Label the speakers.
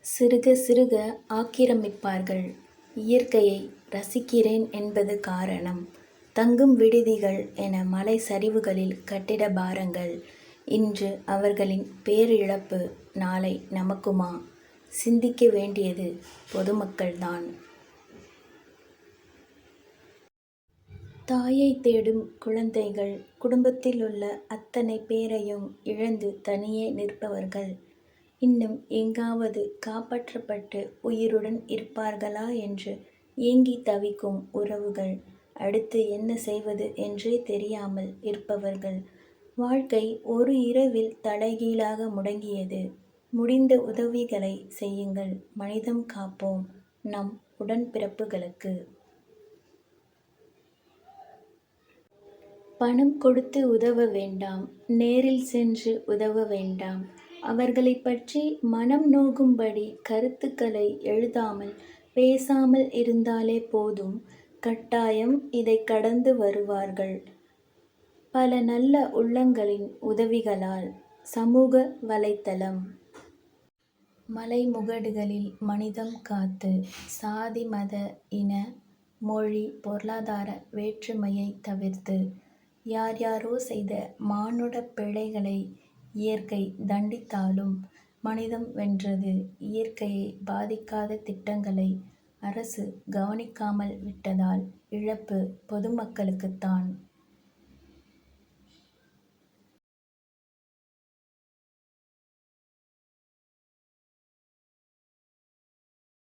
Speaker 1: சிறுக சிறுக ஆக்கிரமிப்பார்கள். இயற்கையை ரசிக்கிறேன் என்பது காரணம். தங்கும் விடுதிகள் என மலை சரிவுகளில் கட்டிட பாரங்கள். இன்று அவர்களின் பேரிழப்பு நாளை நமக்குமா? சிந்திக்க வேண்டியது பொதுமக்கள்தான். தாயைத் தேடும் குழந்தைகள். குடும்பத்தில் உள்ள அத்தனை பேரையும் இழந்து தனியே நிற்பவர்கள். இன்னும் எங்காவது காப்பாற்றப்பட்டு உயிருடன் இருப்பார்களா என்று ஏங்கித் தவிக்கும் உறவுகள். அடுத்து என்ன செய்வது என்றே தெரியாமல் இருப்பவர்கள். வாழ்க்கை ஒரு இரவில் தலைகீழாக முடங்கியது. முடிந்த உதவிகளை செய்யுங்கள். மனிதம் காப்போம். நம் உடன்பிறப்புகளுக்கு. பணம் கொடுத்து உதவ வேண்டாம். நேரில் சென்று உதவ வேண்டாம். அவர்களை பற்றி மனம் நோகும்படி கருத்துக்களை எழுதாமல் பேசாமல் இருந்தாலே போதும். கட்டாயம் இதை கடந்து வருவார்கள். பல நல்ல உள்ளங்களின் உதவிகளால். சமூக வலைத்தளம். மலைமுகடுகளில் மனிதம் காத்து. சாதி மத இன மொழி பொருளாதார வேற்றுமையை தவிர்த்து. யார் யாரோ செய்த மானுட பிழைகளை இயற்கை தண்டித்தாலும் மனிதம் வென்றது. இயற்கையை பாதிக்காத திட்டங்களை அரசு கவனிக்காமல் விட்டதால் இழப்பு பொதுமக்களுக்குத்தான்.